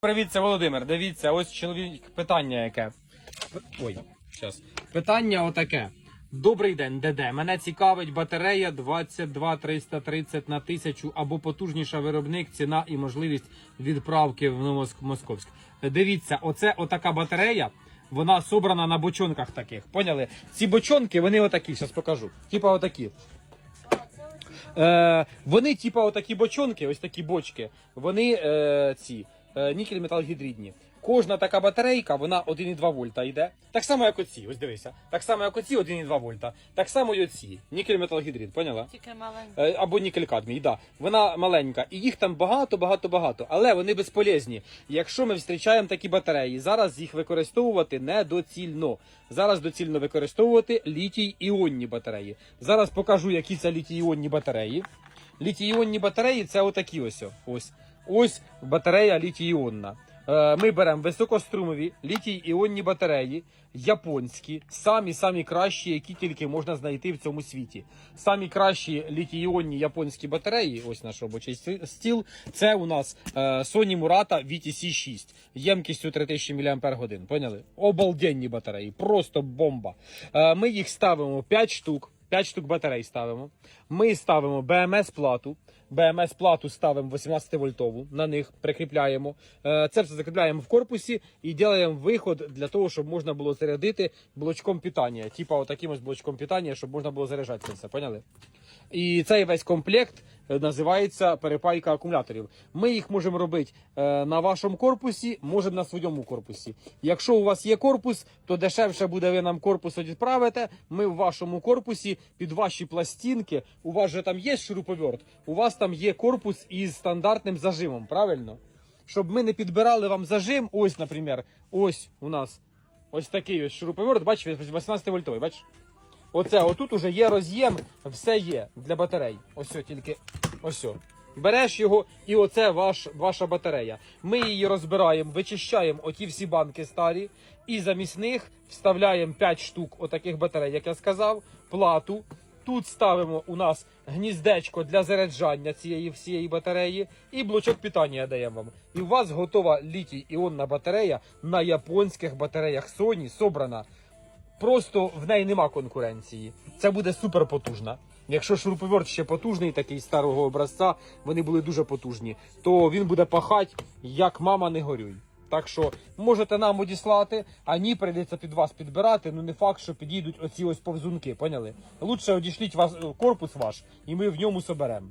Привіт, Володимир. Дивіться, ось чоловік питання яке. Ой, зараз. Питання отаке. Добрий день, ДД. Мене цікавить батарея 22330 на 1000 або потужніша виробник, ціна і можливість відправки в Новомосковськ. Дивіться, оце отака батарея. Вона собрана на бочонках таких. Поняли? Ці бочонки, вони отакі, зараз покажу. Типа отакі. Е, вони, типа, отакі бочонки, ось такі бочки, вони е, ці нікель металгідридні. Кожна така батарейка, вона 1,2 вольта йде. Так само, як оці, ось дивися. Так само, як оці 1,2 вольта. Так само і оці. Нікель металгідрид, поняла? Тільки маленька. Е, Або нікель кадмій, да. Вона маленька. І їх там багато, багато, багато. Але вони безполезні. Якщо ми зустрічаємо такі батареї, зараз їх використовувати недоцільно. Зараз доцільно використовувати літій-іонні батареї. Зараз покажу, які це літій-іонні батареї. Літій-іонні батареї це отакі ось. Ось. Ось батарея літій-іонна. Е, Ми беремо високострумові літій-іонні батареї, японські, самі самі кращі, які тільки можна знайти в цьому світі. Самі кращі літій-іонні японські батареї, ось наш робочий стіл. Це у нас е, Sony Murata VTC6 ємкістю 3000 мАч. Поняли? Обалденні батареї, просто бомба. Е, Ми їх ставимо 5 штук. 5 штук батарей ставимо. Ми ставимо бмс плату. бмс плату ставимо 18 вольтову. На них прикріпляємо. Е, Це все закріпляємо в корпусі і робимо виход для того, щоб можна було зарядити блочком питання. Типа отаким ось блочком питання, щоб можна було заряджати. Поняли? І цей весь комплект називається перепайка акумуляторів. Ми їх можемо робити е, на вашому корпусі, можемо на своєму корпусі. Якщо у вас є корпус, то дешевше буде ви нам корпус відправите. Ми в вашому корпусі під ваші пластинки. У вас же там є шуруповерт, у вас там є корпус із стандартним зажимом, правильно? Щоб ми не підбирали вам зажим, ось, наприклад, ось у нас ось такий ось шуруповерт, бачите, 18 вольтовий, бачиш? Оце, отут уже є роз'єм, все є для батарей. Ось тільки ось. Береш його, і оце ваш, ваша батарея. Ми її розбираємо, вичищаємо оті всі банки старі, і замість них вставляємо 5 штук отаких батарей, як я сказав, плату. Тут ставимо у нас гніздечко для заряджання цієї всієї батареї і блочок питання даємо вам. І у вас готова літій іонна батарея на японських батареях Sony собрана. Просто в неї нема конкуренції. Це буде супер потужна. Якщо шуруповерт ще потужний, такий старого образця, вони були дуже потужні, то він буде пахати, як мама не горюй. Так що можете нам одіслати, а ні, прийдеться під вас підбирати. Ну не факт, що підійдуть оці ось повзунки, поняли? Лучше одішліть вас корпус ваш, і ми в ньому соберемо.